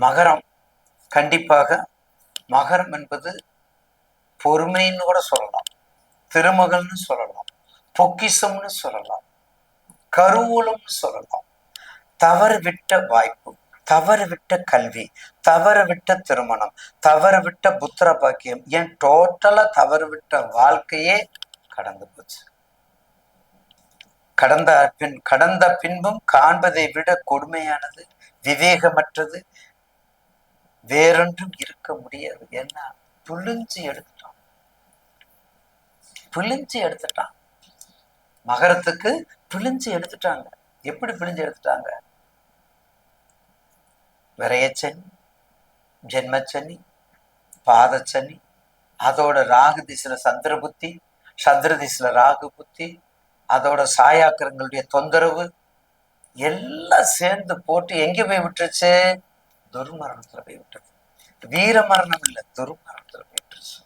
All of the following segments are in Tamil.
மகரம். கண்டிப்பாக மகரம் என்பது பொறுமைன்னு கூட சொல்லலாம். திருமகள்னு சொல்லலாம். பொக்கிசம்னு சொல்லலாம். கருவூலம்னு சொல்லலாம். தவறு விட்ட வாய்ப்பு தவறு விட்ட கல்வி தவறு விட்ட திருமணம் தவறு விட்ட புத்திர பாக்கியம் ஏன் டோட்டலா தவறு விட்ட வாழ்க்கையே கடந்து போச்சு. கடந்த பின் கடந்த பின்பும் காண்பதை விட கொடுமையானது விவேகமற்றது வேறொன்றும் இருக்க முடியாது. ஏன்னா புளிஞ்சு எடுத்துட்டான். புளிஞ்சு எடுத்துட்டான். மகரத்துக்கு பிழிஞ்சு எடுத்துட்டாங்க. எப்படி பிழிஞ்சு எடுத்துட்டாங்க? விரையச்சனி ஜென்மச்சனி பாதச்சனி அதோட ராகு திசையில சந்திர புத்தி சந்திர திசையில ராகு புத்தி அதோட சாயாக்கிரங்களுடைய தொந்தரவு எல்லாம் சேர்ந்து போட்டு எங்க போய் விட்டுருச்சு? துர்மரணத்துல போய் விட்டுருச்சு வீர மரணம் இல்லை துர்மரணத்துல போய் விட்டுருச்சு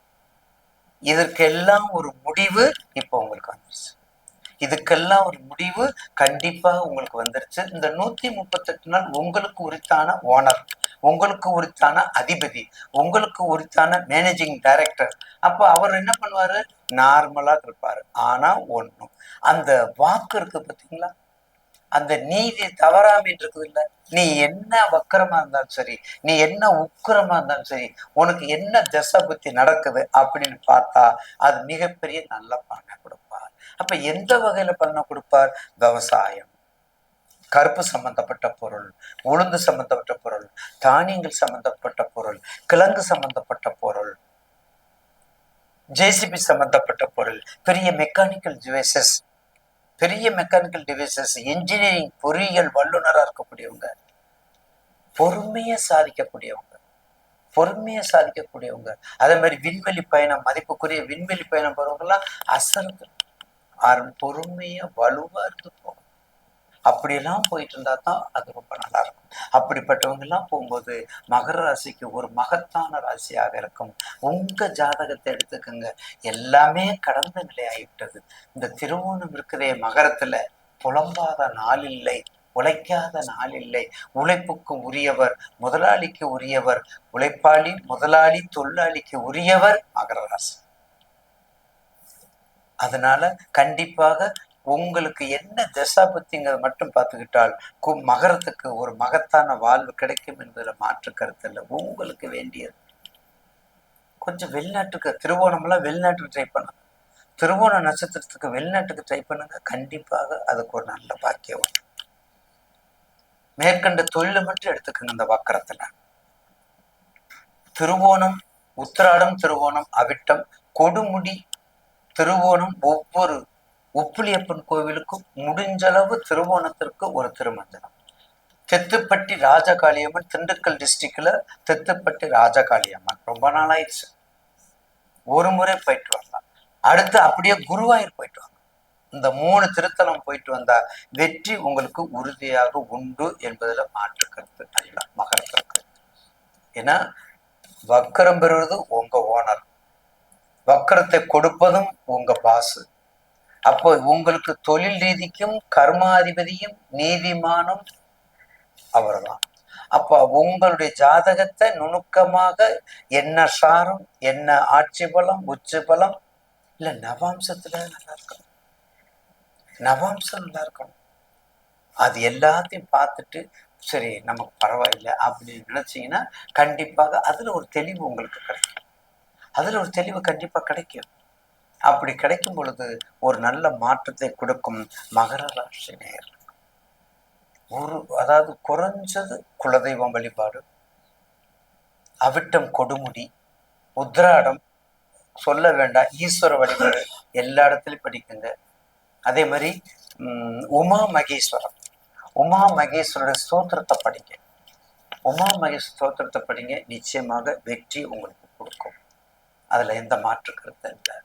இதற்கெல்லாம் ஒரு முடிவு இப்போ உங்களுக்கு வந்துருச்சு. இதுக்கெல்லாம் ஒரு முடிவு கண்டிப்பா உங்களுக்கு வந்துருச்சு. இந்த நூத்தி முப்பத்தெட்டு நாள் உங்களுக்கு உரித்தான ஓனர் உங்களுக்கு உரித்தான அதிபதி உங்களுக்கு உரித்தான மேனேஜிங் டைரக்டர் அப்போ அவர் என்ன பண்ணுவாரு? நார்மலா இருப்பாரு. ஆனா ஒண்ணும். அந்த வாக்கு இருக்கு பாத்தீங்களா? அந்த நீதி தவறாம இருக்குது இல்ல நீ என்ன வக்கரமா இருந்தாலும் சரி நீ என்ன உக்கிரமா இருந்தாலும் சரி உனக்கு என்ன தசை புத்தி நடக்குது அப்படின்னு பார்த்தா அது மிகப்பெரிய நல்ல பலனை கொடுப்பார். அப்ப எந்த வகையில பலனை கொடுப்பார்? விவசாயம் கருப்பு சம்பந்தப்பட்ட பொருள் உளுந்து சம்பந்தப்பட்ட பொருள் தானியங்கள் சம்பந்தப்பட்ட பொருள் கிழங்கு சம்பந்தப்பட்ட பொருள் ஜேசிபி சம்பந்தப்பட்ட பொருள் பெரிய மெக்கானிக்கல் டிவைசஸ் பெரிய மெக்கானிக்கல் டிவைசஸ் இன்ஜினியரிங் பொறியியல் வல்லுநராக இருக்கக்கூடியவங்க பொறுமையா சாதிக்கக்கூடியவங்க பொறுமையா சாதிக்கக்கூடியவங்க. அதே மாதிரி விண்வெளி பயணம் மதிப்புக்குரிய விண்வெளி பயணம் போகிறவங்கலாம் அசந்து ஆரம்பி பொறுமையா வலுவா இருந்து போகணும். அப்படியெல்லாம் போயிட்டு இருந்தா தான் அது ரொம்ப நல்லா இருக்கும் அப்படிப்பட்டவங்க எல்லாம் போகும்போது மகர ராசிக்கு ஒரு மகத்தான ராசியாக இருக்கும். உங்க ஜாதகத்தை எடுத்துக்கோங்க. எல்லாமே கடந்த நிலையாகிவிட்டது இந்த திருவோணம் இருக்கிறே மகரத்துல புலம்பாத நாள் இல்லை உழைக்காத நாள் இல்லை. உழைப்புக்கு உரியவர் முதலாளிக்கு உரியவர் உழைப்பாளி முதலாளி தொழிலாளிக்கு உரியவர் மகர ராசி. அதனால கண்டிப்பாக உங்களுக்கு என்ன தசாபத்திங்கிறத மட்டும் பார்த்துக்கிட்டால் கு மகரத்துக்கு ஒரு மகத்தான வாழ்வு கிடைக்கும் என்பதில் மாற்று கருத்து இல்லை. உங்களுக்கு வேண்டியது. கொஞ்சம் வெளிநாட்டுக்கு திருவோணம்லாம் வெளிநாட்டுக்கு ட்ரை பண்ணுங்க. திருவோண நட்சத்திரத்துக்கு வெளிநாட்டுக்கு ட்ரை பண்ணுங்க. கண்டிப்பாக அதுக்கு ஒரு நல்ல பாக்கியம் வரும் மேற்கண்ட தொழிலை மட்டும் எடுத்துக்கோங்க இந்த வக்கரத்துல. திருவோணம் உத்திராடம் திருவோணம் அவிட்டம் கொடுமுடி திருவோணம் ஒவ்வொரு உப்புளியப்பன் கோவிலுக்கும் முடிஞ்சளவு திருவோணத்திற்கு ஒரு திருமஞ்சனம். தெத்துப்பட்டி ராஜகாளியம்மன் திண்டுக்கல் டிஸ்ட்ரிக்ட்ல தெத்துப்பட்டி ராஜகாளியம்மன். ரொம்ப நாள் ஆயிடுச்சு ஒரு முறை போயிட்டு வரலாம். அடுத்து அப்படியே குருவாயூர் போயிட்டு வரலாம். இந்த மூணு திருத்தலம் போயிட்டு வந்தா வெற்றி உங்களுக்கு உறுதியாக உண்டு என்பதுல மாற்று கருத்து அல்ல மகரத்திற்கு ஏன்னா வக்கரம் பெறுவது உங்க ஓனர். வக்கரத்தை கொடுப்பதும் உங்க பாசு அப்போ உங்களுக்கு தொழில் ரீதிக்கும் கர்மாதிபதியும் நீதிமானும் அவர்தான். அப்ப உங்களுடைய ஜாதகத்தை நுணுக்கமாக என்ன சாரம் என்ன ஆட்சி பலம் உச்சி பலம்? இல்ல நவாம்சத்துல நல்லா இருக்கணும். நவாம்சம் நல்லா இருக்கணும். அது எல்லாத்தையும் பார்த்துட்டு சரி நமக்கு பரவாயில்லை அப்படின்னு நினைச்சீங்கன்னா கண்டிப்பாக அதுல ஒரு தெளிவு உங்களுக்கு கிடைக்கும். அதுல ஒரு தெளிவு கண்டிப்பா கிடைக்கும். அப்படி கிடைக்கும் பொழுது ஒரு நல்ல மாற்றத்தை கொடுக்கும் மகர ராசி நேர் ஒரு அதாவது குறைஞ்சது குலதெய்வம் வழிபாடு அவிட்டம் கொடுமுடி உத்ராடம் சொல்ல வேண்டாம் ஈஸ்வர வழிபாடு எல்லா இடத்துலையும் படிக்குங்க. அதே மாதிரி உம், உமா மகேஸ்வரம். உமா மகேஸ்வரோட ஸ்தோத்திரத்தை படிங்க. உமா மகேஸ்வர ஸ்தோத்திரத்தை படிங்க. நிச்சயமாக வெற்றி உங்களுக்கு கொடுக்கும். அதுல எந்த மாற்று கருத்தும் இல்லை.